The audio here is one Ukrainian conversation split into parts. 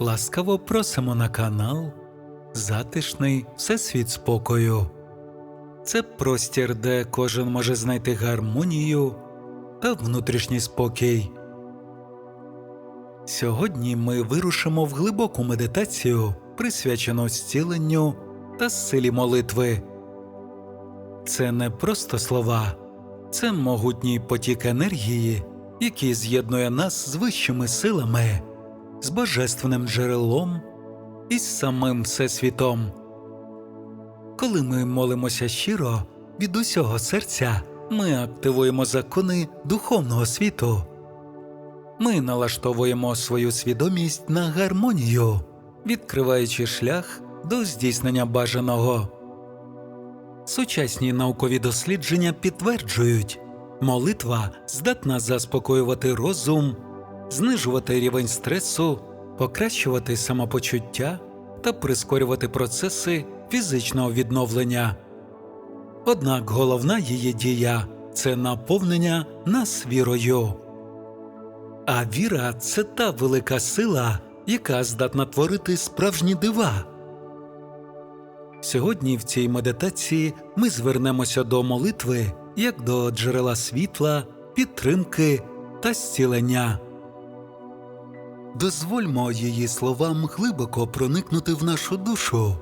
Ласкаво просимо на канал Затишний Всесвіт спокою. Це простір, де кожен може знайти гармонію та внутрішній спокій. Сьогодні ми вирушимо в глибоку медитацію, присвячену зціленню та силі молитви. Це не просто слова, це могутній потік енергії, який з'єднує нас з вищими силами, з божественним джерелом і з самим Всесвітом. Коли ми молимося щиро від усього серця, ми активуємо закони духовного світу. Ми налаштовуємо свою свідомість на гармонію, відкриваючи шлях до здійснення бажаного. Сучасні наукові дослідження підтверджують, молитва здатна заспокоювати розум, знижувати рівень стресу, покращувати самопочуття та прискорювати процеси фізичного відновлення. Однак головна її дія це наповнення нас вірою. А віра це та велика сила, яка здатна творити справжні дива. Сьогодні в цій медитації ми звернемося до молитви як до джерела світла, підтримки та зцілення. Дозвольмо її словам глибоко проникнути в нашу душу,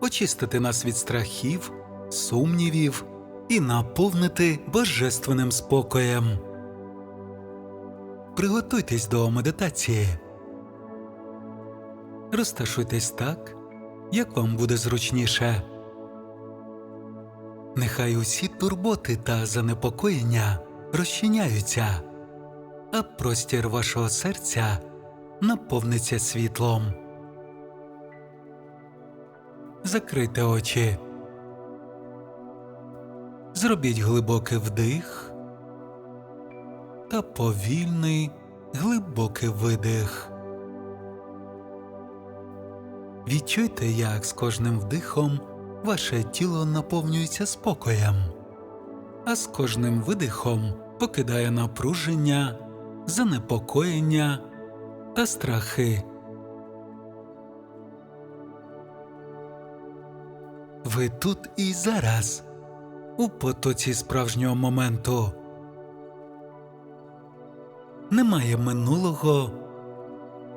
очистити нас від страхів, сумнівів і наповнити божественним спокоєм. Приготуйтесь до медитації. Розташуйтесь так, як вам буде зручніше. Нехай усі турботи та занепокоєння розчиняються, а простір вашого серця наповниться світлом. Закрийте очі. Зробіть глибокий вдих та повільний глибокий видих. Відчуйте, як з кожним вдихом ваше тіло наповнюється спокоєм, а з кожним видихом покидає напруження, занепокоєння та страхи. Ви тут і зараз, у потоці справжнього моменту. Немає минулого,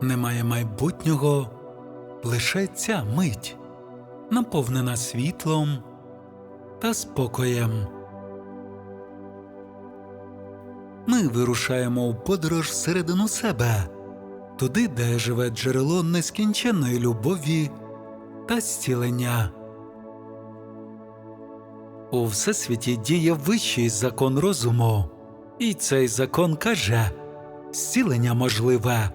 немає майбутнього, лише ця мить, наповнена світлом та спокоєм. Ми вирушаємо у подорож всередину себе, туди, де живе джерело нескінченної любові та зцілення. У всесвіті діє вищий закон розуму, і цей закон каже зцілення можливе.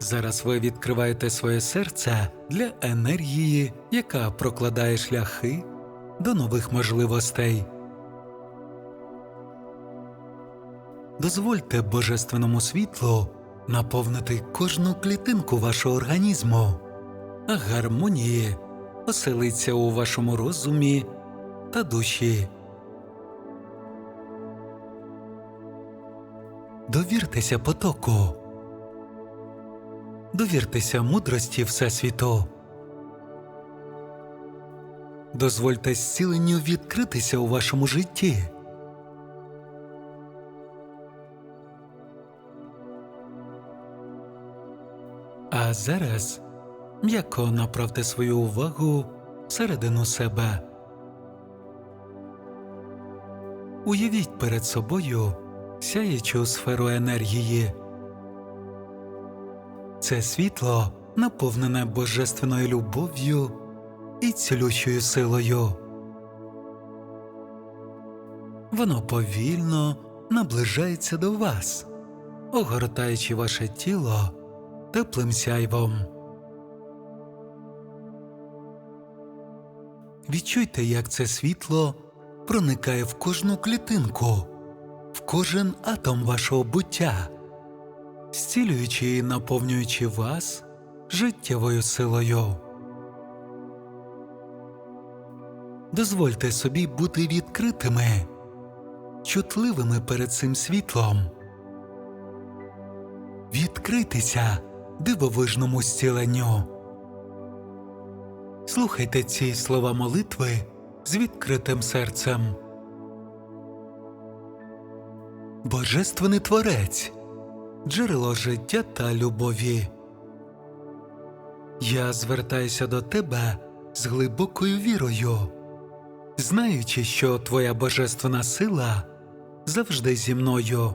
Зараз ви відкриваєте своє серце для енергії, яка прокладає шляхи до нових можливостей. Дозвольте божественному світлу наповнити кожну клітинку вашого організму, а гармонії оселиться у вашому розумі та душі. Довіртеся потоку, довіртеся мудрості Всесвіту. Дозвольте зціленню відкритися у вашому житті. А зараз м'яко направте свою увагу всередину себе. Уявіть перед собою сяючу сферу енергії. Це світло наповнене божественною любов'ю і цілющою силою. Воно повільно наближається до вас, огортаючи ваше тіло теплим сяйвом. Відчуйте, як це світло проникає в кожну клітинку, в кожен атом вашого буття, зцілюючи і наповнюючи вас життєвою силою. Дозвольте собі бути відкритими, чутливими перед цим світлом. відкритися дивовижному зціленню. Слухайте ці слова молитви з відкритим серцем. Божественний Творець, джерело життя та любові. Я звертаюся до тебе з глибокою вірою, знаючи, що твоя божественна сила завжди зі мною.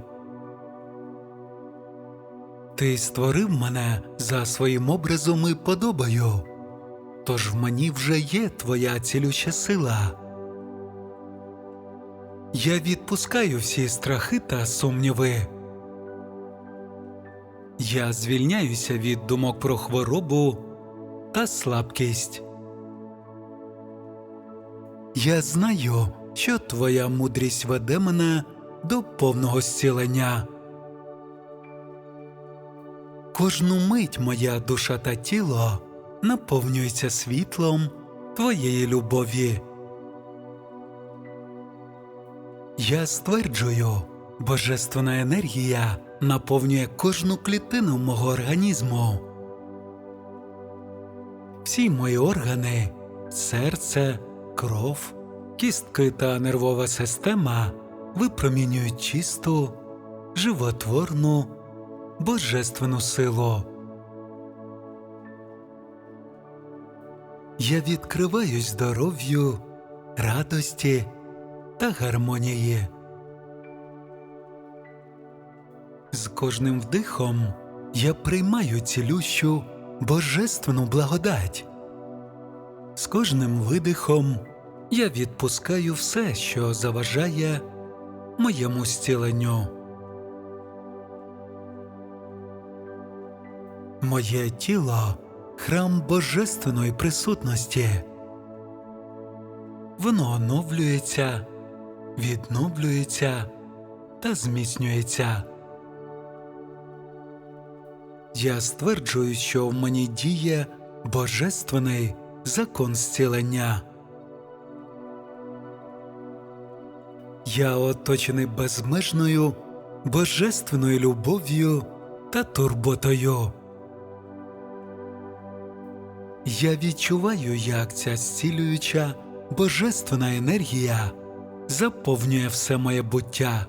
Ти створив мене за своїм образом і подобою, тож в мені вже є твоя цілюща сила. Я відпускаю всі страхи та сумніви. Я звільняюся від думок про хворобу та слабкість. Я знаю, що твоя мудрість веде мене до повного зцілення. Кожну мить моя душа та тіло наповнюється світлом твоєї любові. Я стверджую, божественна енергія наповнює кожну клітину мого організму. Всі мої органи, серце, кров, кістки та нервова система випромінюють чисту, животворну, божественну силу. Я відкриваюсь здоров'ю, радості та гармонії. З кожним вдихом я приймаю цілющу божественну благодать. З кожним видихом я відпускаю все, що заважає моєму зціленню. Моє тіло храм божественної присутності. Воно оновлюється, відновлюється та зміцнюється. Я стверджую, що в мені діє божественний закон зцілення. Я оточений безмежною божественною любов'ю та турботою. Я відчуваю, як ця зцілююча божественна енергія заповнює все моє буття.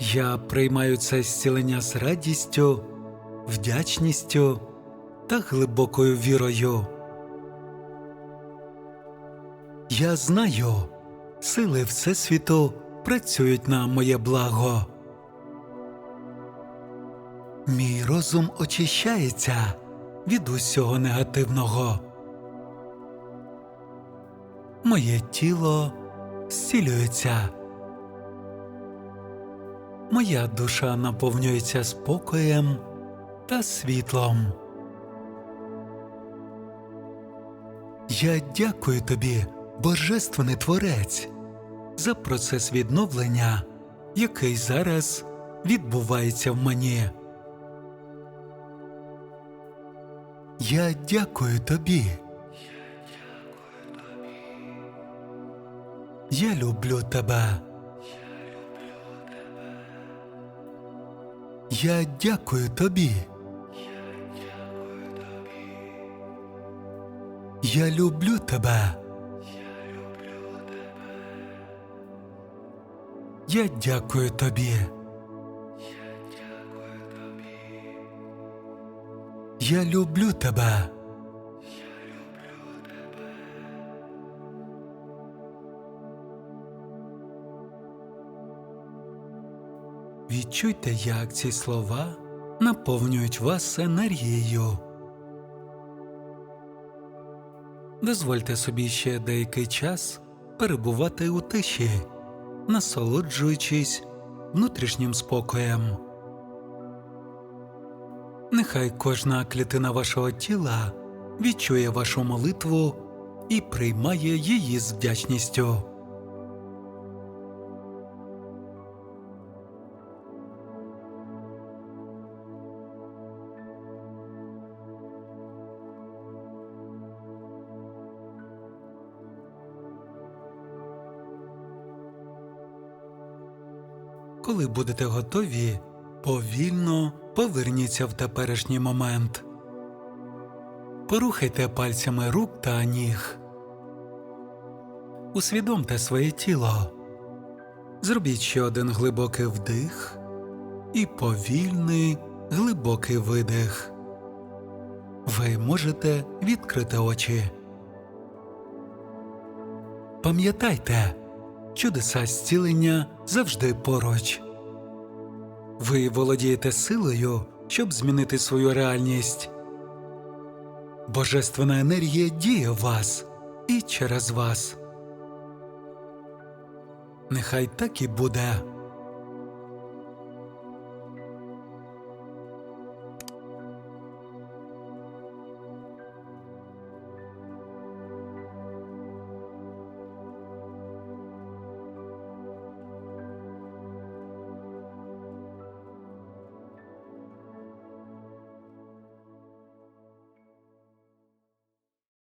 Я приймаю це зцілення з радістю, вдячністю та глибокою вірою. Я знаю, сили Всесвіту працюють на моє благо. Мій розум очищається від усього негативного. Моє тіло зцілюється. Моя душа наповнюється спокоєм та світлом. Я дякую тобі, Божественний Творець, за процес відновлення, який зараз відбувається в мені. Я дякую тобі. Я люблю тебе. Я дякую тобі. Я люблю тебе. Я дякую тобі. Я люблю тебе. Відчуйте, як ці слова наповнюють вас енергією. Дозвольте собі ще деякий час перебувати у тиші, насолоджуючись внутрішнім спокоєм. Нехай кожна клітина вашого тіла відчує вашу молитву і приймає її з вдячністю. Коли будете готові, повільно поверніться в теперішній момент. Порухайте пальцями рук та ніг. Усвідомте своє тіло. Зробіть ще один глибокий вдих і повільний глибокий видих. Ви можете відкрити очі. Пам'ятайте, чудеса зцілення завжди поруч. Ви володієте силою, щоб змінити свою реальність. Божественна енергія діє в вас і через вас. Нехай так і буде.